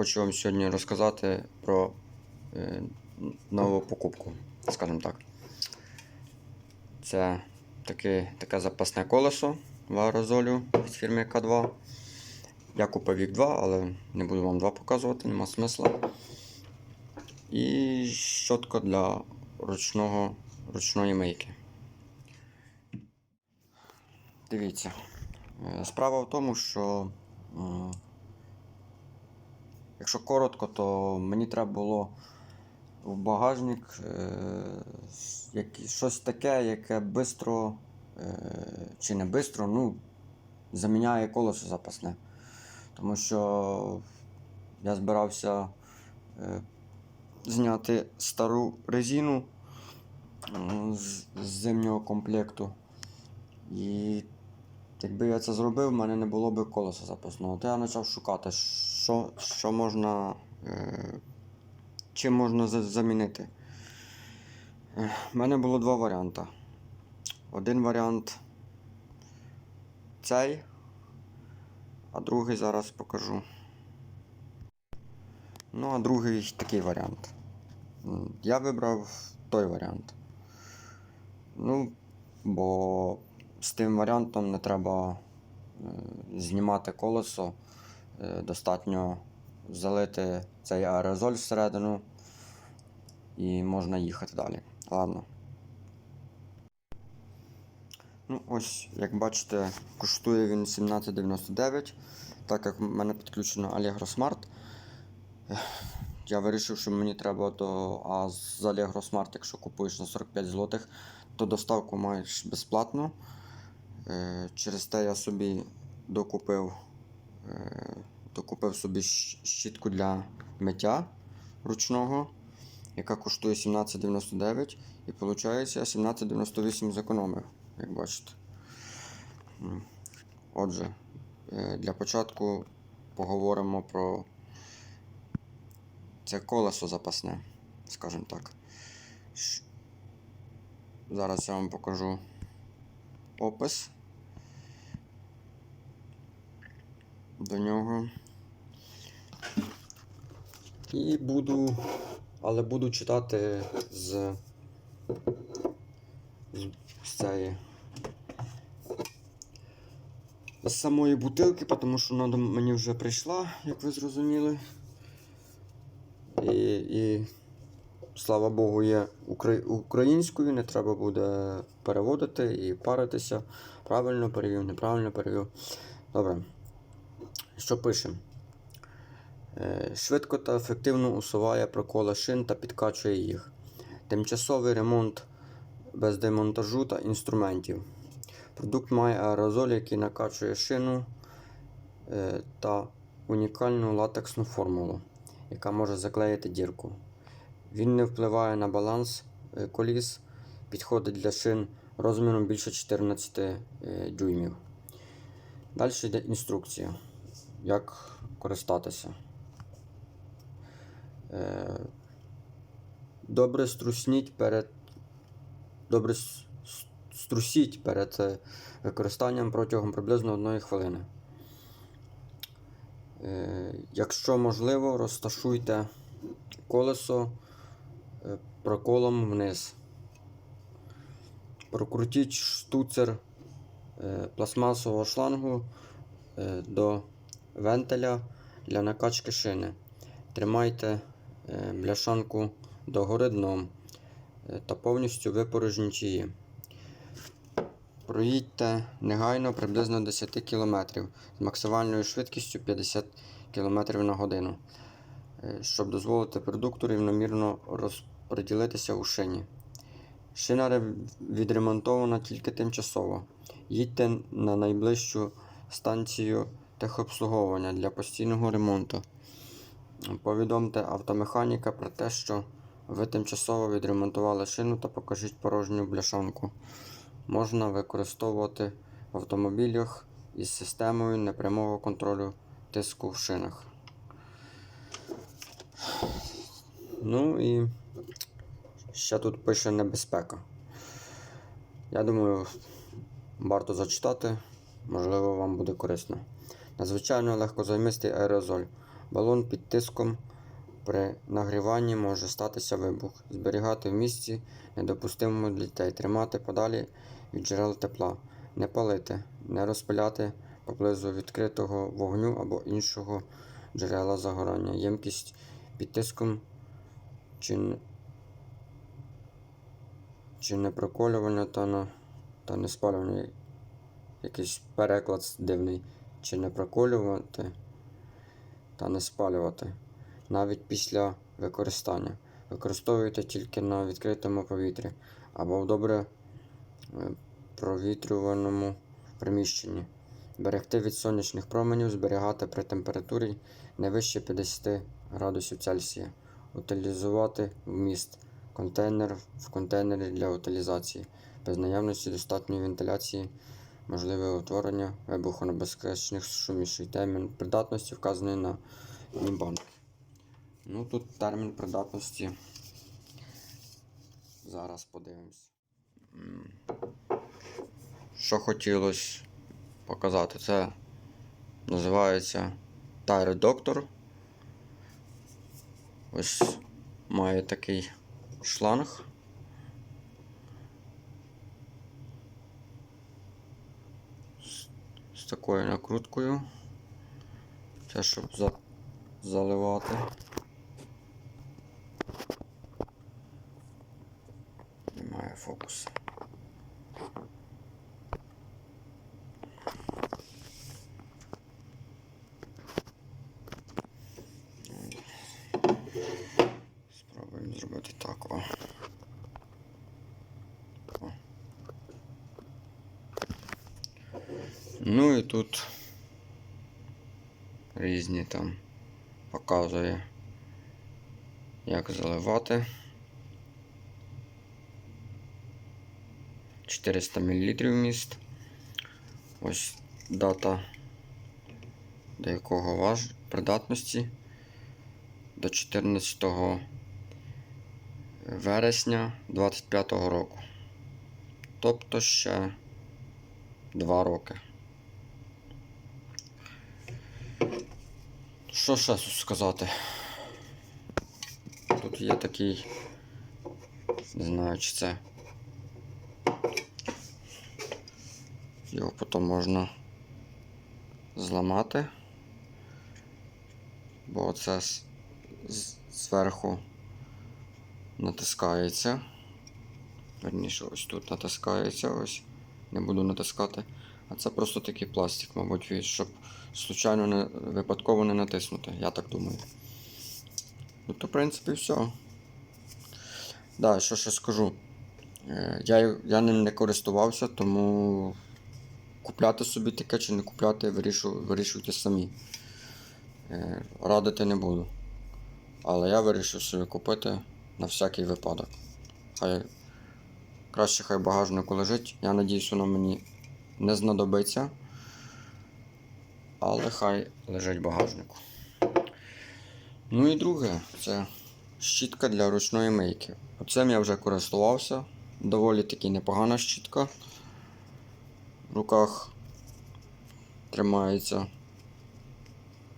Хочу вам сьогодні розказати про е, нову покупку, скажімо так. Це таке, таке запасне колесо в аерозолю від фірми К2. Я купив їх два, але не буду вам два показувати, нема смисла. І щотка для ручного, ручної мийки. Дивіться. Е, Справа в тому, що якщо коротко, то мені треба було в багажник е, щось таке, яке швидко чи не швидко, ну, заміняє колесо запасне. Тому що я збирався е, зняти стару резину з, з зимнього комплекту. І Якби я це зробив, в мене не було б колеса запасного. То я почав шукати, що, що можна. Е, чим можна за- замінити. Е, мене було два варіанти. Один варіант цей, а другий зараз покажу. Ну, а другий такий варіант. Я вибрав той варіант. Ну, бо з тим варіантом не треба е, знімати колесо. Е, достатньо залити цей аерозоль всередину і можна їхати далі. Ладно. Ну, ось, як бачите, коштує він 17,99, так як в мене підключено Allegro Smart. Я вирішив, що мені треба до. А з Allegro Smart, якщо купуєш на 45 злотих, то доставку маєш безплатно. Е, Через те я собі докупив, е, докупив собі щітку для миття ручного, яка коштує 17,99 і виходить я 17,98 зекономив, як бачите. Отже, е, для початку поговоримо про це колесо запасне, скажімо так. Зараз я вам покажу опис до нього. І буду, але буду читати з, з, цієї. З самої бутилки, тому що вона до мені вже прийшла, як ви зрозуміли. І, і слава Богу, є укра- українською, не треба буде переводити і паритися. Правильно перевів, неправильно перевів. Добре. Що пишемо? Е, Швидко та ефективно усуває проколи шин та підкачує їх. Тимчасовий ремонт без демонтажу та інструментів. Продукт має аерозоль, який накачує шину е, та унікальну латексну формулу, яка може заклеїти дірку. Він не впливає на баланс е, коліс, підходить для шин розміром більше 14 е, дюймів. Далі йде інструкція, як користатися. Е, Добре струсніть перед. Добре струсіть перед е, використанням протягом приблизно 1 хвилини. Е, Якщо можливо, розташуйте колесо проколом вниз. Прокрутіть штуцер пластмасового шлангу до вентиля для накачки шини. Тримайте е, бляшанку догори дном е, та повністю випорожніть її. Проїдьте негайно приблизно 10 км з максимальною швидкістю 50 км на годину, е, щоб дозволити продукту рівномірно розподілитися у шині. Шина відремонтована тільки тимчасово. Їдьте на найближчу станцію техобслуговування для постійного ремонту. Повідомте автомеханіка про те, що ви тимчасово відремонтували шину та покажіть порожню бляшанку. Можна використовувати в автомобілях із системою непрямого контролю тиску в шинах. Ну і ще тут пише небезпека. Я думаю, варто зачитати, можливо, вам буде корисно. Надзвичайно легкозаймистий аерозоль. Балон під тиском при нагріванні може статися вибух. Зберігати в місці недопустимому для дітей. Тримати подалі від джерел тепла. Не палити, не розпиляти поблизу відкритого вогню або іншого джерела загорання. Ємкість під тиском чи, чи не проколювання та, на, та не спалювання. Якийсь переклад дивний. Чи не проколювати та не спалювати. Навіть після використання. Використовуйте тільки на відкритому повітрі або в добре е, провітрюваному приміщенні. Берегти від сонячних променів, зберігати при температурі не вище 50 градусів Цельсія. Утилізувати вміст. Контейнер в контейнері для утилізації. Без наявності достатньої вентиляції, можливе утворення вибухонебезпечних сумішей. Термін придатності вказаний на банк. Ну тут термін придатності. Зараз подивимось. Що хотілося показати, це називається Doctor. Ось має такий шланг. З- З такою накруткою. Це щоб за... заливати. Немає фокусу. Ну і тут різні там показує, як заливати. 400 мл міст. Ось дата до якого важ придатності до 14 вересня 25 року. Тобто ще 2 роки. Що ще сказати? Тут є такий, не знаю, чи це. Його потім можна зламати, бо це зверху натискається. Верніше, ось тут натискається, ось. Не буду натискати. А це просто такий пластик, мабуть, щоб случайно не випадково не натиснути, я так думаю. Ну, то, в принципі, все. Да, що ще скажу. Е, Я, я ним не користувався, тому купляти собі таке чи не купляти, вирішу, вирішуйте самі. Е, Радити не буду. Але я вирішив собі купити на всякий випадок. Хай краще хай в багажнику лежить. Я надіюсь, воно мені не знадобиться. Але хай лежить в багажнику. Ну і друге, це щітка для ручної мийки. Оцим я вже користувався. Доволі таки непогана щітка. В руках тримається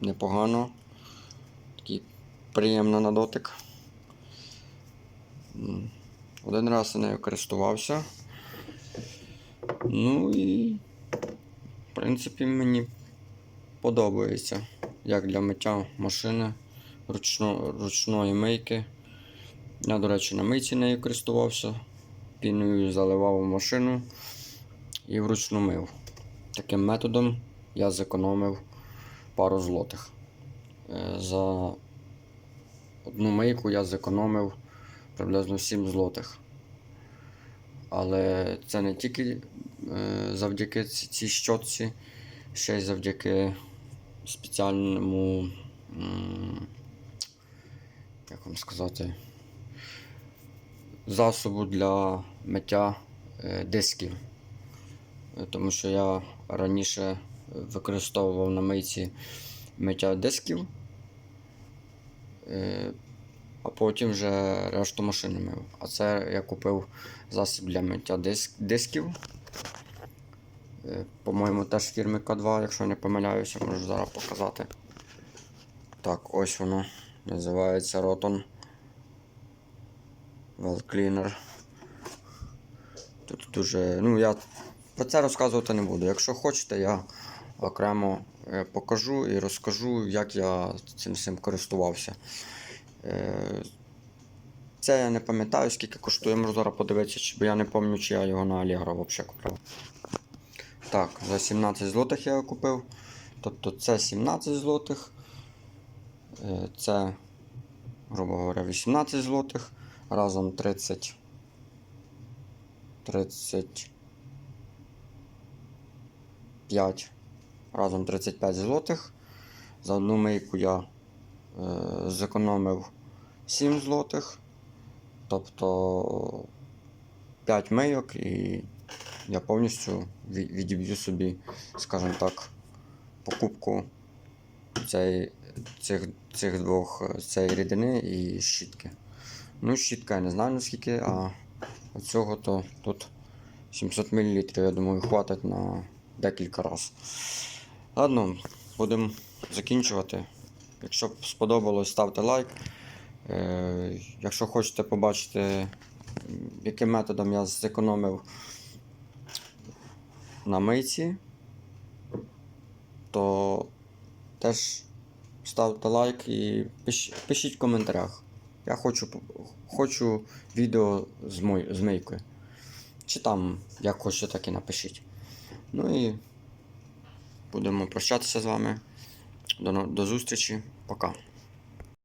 непогано. Такий приємно на дотик. Один раз я нею користувався. Ну і, в принципі, мені подобається. Як для миття машини ручно, ручної мийки. Я, до речі, на мийці нею користувався. Піною заливав в машину і вручну мив. Таким методом я зекономив пару злотих. Е, За одну мийку я зекономив приблизно 7 злотих. Але це не тільки завдяки цій щотці, ще й завдяки спеціальному, як вам сказати, засобу для миття е, дисків. Е, Тому що я раніше використовував на мийці миття дисків, е, а потім вже решту машини мив. А це я купив засіб для миття диск, дисків. Е, По-моєму, теж фірми К2, якщо не помиляюся, можу зараз показати. Так, ось воно. Називається Roton Well Cleaner. Тут дуже. Ну, я про це розказувати не буду. Якщо хочете, я окремо е, покажу і розкажу, як я цим всім користувався. Е, Це я не пам'ятаю, скільки коштує, можу зараз подивитися, бо я не пам'ятаю, чи я його на Allegro взагалі купив. Так, за 17 злотих я його купив. Тобто це 17 злотих. Е, Це, грубо говоря, 18 злотих. Разом 30. 35. Разом 35 злотих. За одну мийку я е, зекономив 7 злотих. Тобто 5 мийок і я повністю відіб'ю собі, скажімо так, покупку цей, цих, цих двох цієї рідини і щітки. Ну, щітка я не знаю наскільки, а оцього то тут 700 мл, я думаю, хватить на декілька разів. Ладно, будемо закінчувати. Якщо сподобалось, ставте лайк. Е, якщо хочете побачити, яким методом я зекономив на мийці, то теж ставте лайк і пиш, пишіть в коментарях. Я хочу, хочу відео з, мой, з мийкою. Чи там, як хочете, так і напишіть. Ну і будемо прощатися з вами. До, до зустрічі. Пока.